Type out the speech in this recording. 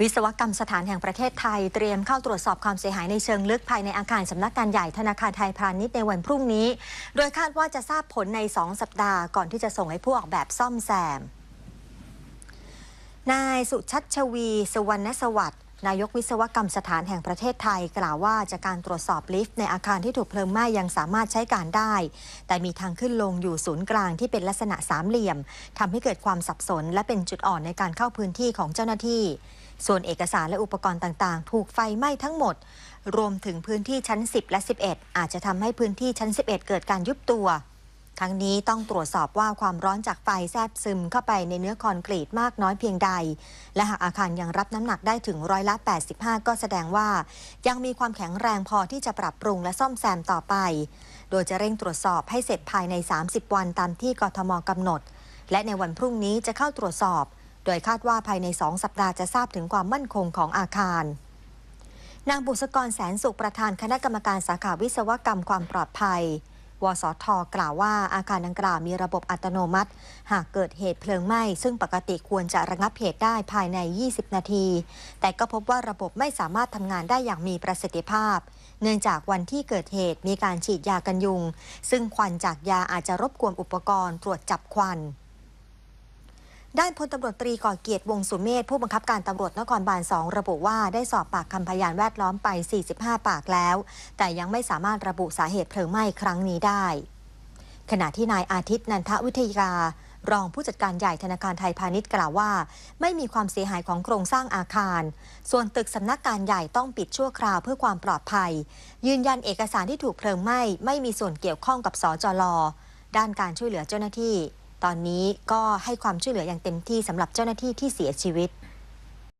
วิศวกรรมสถานแห่งประเทศไทยเตรียมเข้าตรวจสอบความเสียหายในเชิงลึกภายในอาคารสำนักงานใหญ่ธนาคารไทยพาณิชย์ในวันพรุ่งนี้ โดยคาดว่าจะทราบผลใน 2 สัปดาห์ก่อนที่จะส่งให้ผู้ออกแบบซ่อมแซม นายสุชัชวี สุวรรณสวัสดิ์ นายกวิศวกรรมสถานแห่งประเทศไทย กล่าวว่าจากการตรวจสอบลิฟต์ในอาคารที่ถูกเพลิงไหม้ยังสามารถใช้การได้ แต่มีทางขึ้นลงอยู่ศูนย์กลางที่เป็นลักษณะสามเหลี่ยมทำให้เกิดความสับสน และเป็นจุดอ่อนในการเข้าพื้นที่ของเจ้าหน้าที่ ส่วนเอกสารและอุปกรณ์ต่างๆ ถูกไฟไหม้ทั้งหมด รวมถึงพื้นที่ชั้น 10 และ 11 อาจจะทำให้พื้นที่ชั้น 11 เกิดการยุบตัว ทั้งนี้ต้องตรวจสอบว่าความร้อนจากไฟแทรกซึมเข้าไปในเนื้อคอนกรีตมากน้อยเพียงใด และหากอาคารยังรับน้ำหนักได้ถึงร้อยละ 85 ก็แสดงว่า ยังมีความแข็งแรงพอที่จะปรับปรุงและซ่อมแซมต่อไป โดยจะเร่งตรวจสอบให้เสร็จภายใน 30 วันตามที่กทมกำหนด และในวันพรุ่งนี้จะเข้าตรวจสอบ โดยคาดว่าภายใน 2 สัปดาห์จะทราบถึงความมั่นคงของอาคารนางบุษกรแสนสุขประธานคณะกรรมการสาขาวิศวกรรมความปลอดภัย วสทกล่าวว่าอาคารดังกล่าวมีระบบอัตโนมัติ หากเกิดเหตุเพลิงไหม้ ซึ่งปกติควรจะระงับเหตุได้ภายใน 20 นาที แต่ก็พบว่าระบบไม่สามารถทำงานได้อย่างมีประสิทธิภาพ เนื่องจากวันที่เกิดเหตุมีการฉีดยากันยุง ซึ่งควันจากยาอาจจะรบกวนอุปกรณ์ตรวจจับควัน ด้านพลตำรวจตรีก่อเกียรติวงสุเมธผู้บังคับการตำรวจนครบาลสองระบุว่าได้สอบปากคำพยานแวดล้อมไป 45 ปากแล้ว แต่ยังไม่สามารถระบุสาเหตุเพลิงไหม้ครั้งนี้ได้ ขณะที่นายอาทิตย์นันทวิทยารองผู้จัดการใหญ่ธนาคารไทยพาณิชย์กล่าวว่า ไม่มีความเสียหายของโครงสร้างอาคาร ส่วนตึกสำนักการใหญ่ต้องปิดชั่วคราวเพื่อความปลอดภัย ยืนยันเอกสารที่ถูกเพลิงไหม้ไม่มีส่วนเกี่ยวข้องกับสจลด้านการช่วยเหลือเจ้าหน้าที่ ตอนนี้ก็ให้ความช่วยเหลืออย่างเต็มที่สำหรับเจ้าหน้าที่ที่เสียชีวิต